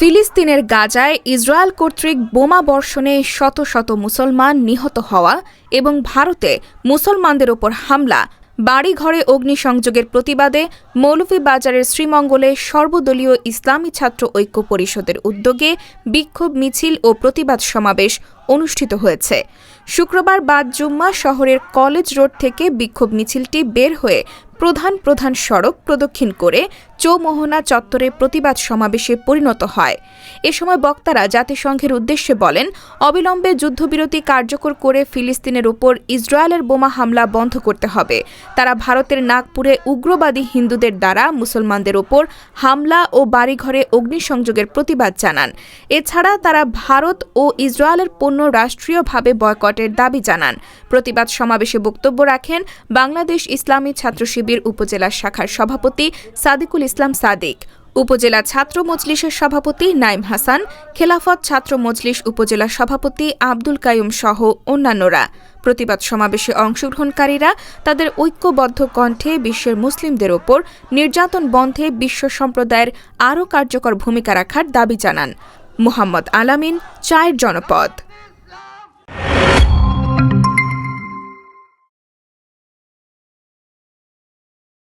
ফিলিস্তিনের গাজায় ইসরায়েল কর্তৃক বোমা বর্ষণে শত শত মুসলমান নিহত হওয়া এবং ভারতে মুসলমানদের ওপর হামলা, বাড়িঘরে অগ্নিসংযোগের প্রতিবাদে মৌলভীবাজারের শ্রীমঙ্গলে সর্বদলীয় ইসলামী ছাত্র ঐক্য পরিষদের উদ্যোগে বিক্ষোভ মিছিল ও প্রতিবাদ সমাবেশ অনুষ্ঠিত হয়েছে। শুক্রবার বাদ জুম্মা শহরের কলেজ রোড থেকে বিক্ষোভ মিছিলটি বের হয়ে প্রধান প্রধান সড়ক প্রদক্ষিণ করে চৌমোহনা চত্বরে প্রতিবাদ সমাবেশে পরিণত হয়। এ সময় বক্তারা জাতিসংঘের উদ্দেশ্যে বলেন, অবিলম্বে যুদ্ধবিরতি কার্যকর করে ফিলিস্তিনের উপর ইসরায়েলের বোমা হামলা বন্ধ করতে হবে। তারা ভারতের নাগপুরে উগ্রবাদী হিন্দুদের দ্বারা মুসলমানদের ওপর হামলা ও বাড়িঘরে অগ্নিসংযোগের প্রতিবাদ জানান। এছাড়া তারা ভারত ও ইসরায়েলের পণ্য রাষ্ট্রীয়ভাবে বয়কটের দাবি জানান। প্রতিবাদ সমাবেশে বক্তব্য রাখেন বাংলাদেশ ইসলামী ছাত্র শিবির উপজেলা শাখার সভাপতি সাদিকুল ইসলাম সাদিক, উপজেলা ছাত্র মজলিসের সভাপতি নাইম হাসান, খেলাফত ছাত্র মজলিস উপজেলা সভাপতি আব্দুল কায়ুম সহ অন্যান্যরা। প্রতিবাদ সমাবেশে অংশগ্রহণকারীরা তাদের ঐক্যবদ্ধ কণ্ঠে বিশ্বের মুসলিমদের ওপর নির্যাতন বন্ধে বিশ্ব সম্প্রদায়ের আরও কার্যকর ভূমিকা রাখার দাবি জানান। মোহাম্মদ আলামিন, চায়ের জনপদ।